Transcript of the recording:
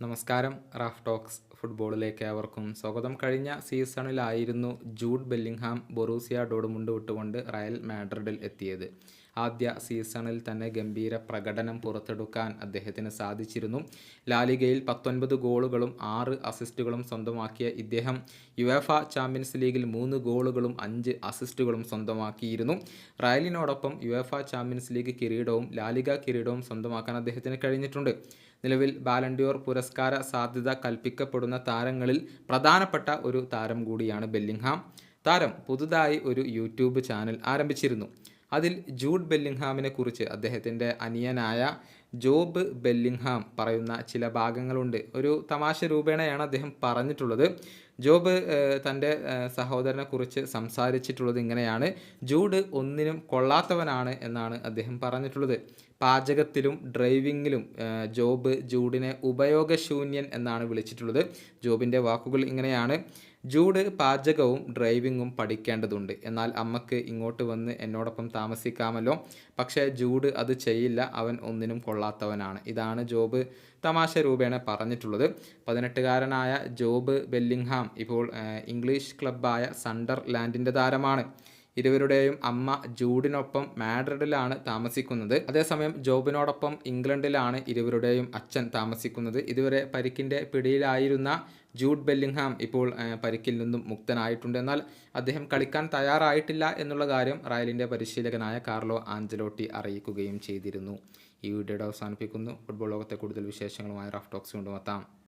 നമസ്കാരം Raf talks ഫുട്ബോളിലേക്ക് ഏവർക്കും സ്വാഗതം. കഴിഞ്ഞ സീസണിലായിരുന്നു ജൂഡ് ബെല്ലിംഗ്ഹാം ബൊറൂസിയ ഡോഡ്മുണ്ട് വിട്ടുകൊണ്ട് റയൽ മാഡ്രിഡിൽ എത്തിയത്. ആദ്യ സീസണിൽ തന്നെ ഗംഭീര പ്രകടനം പുറത്തെടുക്കാൻ അദ്ദേഹത്തിന് സാധിച്ചിരുന്നു. ലാലിഗയിൽ പത്തൊൻപത് ഗോളുകളും ആറ് അസിസ്റ്റുകളും സ്വന്തമാക്കിയ ഇദ്ദേഹം യുവേഫ ചാമ്പ്യൻസ് ലീഗിൽ മൂന്ന് ഗോളുകളും അഞ്ച് അസിസ്റ്റുകളും സ്വന്തമാക്കിയിരുന്നു. റയലിനോടൊപ്പം യുവേഫ ചാമ്പ്യൻസ് ലീഗ് കിരീടവും ലാലിഗ കിരീടവും സ്വന്തമാക്കാൻ അദ്ദേഹത്തിന് കഴിഞ്ഞിട്ടുണ്ട്. നിലവിൽ ബാലൻഡിയോർ പുരസ്കാര സാധ്യത കൽപ്പിക്കപ്പെടുന്ന താരങ്ങളിൽ പ്രധാനപ്പെട്ട ഒരു താരം കൂടിയാണ് ബെല്ലിംഗ്ഹാം. താരം പുതുതായി ഒരു യൂട്യൂബ് ചാനൽ ആരംഭിച്ചിരുന്നു. അതിൽ ജൂഡ് ബെല്ലിംഗ്ഹാമിനെ കുറിച്ച് അദ്ദേഹത്തിന്റെ അനിയനായ ജോബ് ബെല്ലിംഗ്ഹാം പറയുന്ന ചില ഭാഗങ്ങളുണ്ട്. ഒരു തമാശ രൂപേണയാണ് അദ്ദേഹം പറഞ്ഞിട്ടുള്ളത്. ജോബ് തന്റെ സഹോദരനെ കുറിച്ച് സംസാരിച്ചിട്ടുള്ളത് ഇങ്ങനെയാണ്. ജൂഡ് ഒന്നിനും കൊള്ളാത്തവനാണ് എന്നാണ് അദ്ദേഹം പറഞ്ഞിട്ടുള്ളത്. പാചകത്തിലും ഡ്രൈവിങ്ങിലും ജോബ് ജൂഡിനെ ഉപയോഗശൂന്യൻ എന്നാണ് വിളിച്ചിട്ടുള്ളത്. ജോബിന്റെ വാക്കുകൾ ഇങ്ങനെയാണ്. ജൂഡ് പാചകവും ഡ്രൈവിങ്ങും പഠിക്കേണ്ടതുണ്ട്. എന്നാൽ അമ്മയ്ക്ക് ഇങ്ങോട്ട് വന്ന് എന്നോടൊപ്പം താമസിക്കാമല്ലോ. പക്ഷേ ജൂഡ് അത് ചെയ്യില്ല. അവൻ ഒന്നിനും കൊള്ളാത്തവനാണ്. ഇതാണ് ജോബ് തമാശ രൂപേണ പറഞ്ഞിട്ടുള്ളത്. പതിനെട്ടുകാരനായ ജോബ് ബെല്ലിംഗ്ഹാം ഇപ്പോൾ ഇംഗ്ലീഷ് ക്ലബ്ബായ സണ്ടർ ലാൻഡിന്റെ താരമാണ്. ഇരുവരുടെയും അമ്മ ജൂഡിനൊപ്പം മാഡ്രിഡിലാണ് താമസിക്കുന്നത്. അതേസമയം ജോബിനോടൊപ്പം ഇംഗ്ലണ്ടിലാണ് ഇരുവരുടെയും അച്ഛൻ താമസിക്കുന്നത്. ഇതുവരെ പരിക്കിന്റെ പിടിയിലായിരുന്ന ജൂഡ് ബെല്ലിംഗ്ഹാം ഇപ്പോൾ പരിക്കിൽ നിന്നും മുക്തനായിട്ടുണ്ട്. എന്നാൽ അദ്ദേഹം കളിക്കാൻ തയ്യാറായിട്ടില്ല എന്നുള്ള കാര്യം റയലിന്റെ പരിശീലകനായ കാർലോ ആഞ്ചലോട്ടി അറിയിക്കുകയും ചെയ്തിരുന്നു. ഈ വീഡിയോയുടെ അവസാനിപ്പിക്കുന്നു. ഫുട്ബോൾ ലോകത്തെ കൂടുതൽ വിശേഷങ്ങളുമായി റഫ് ടോക്സ് കൊണ്ടുമെത്താം.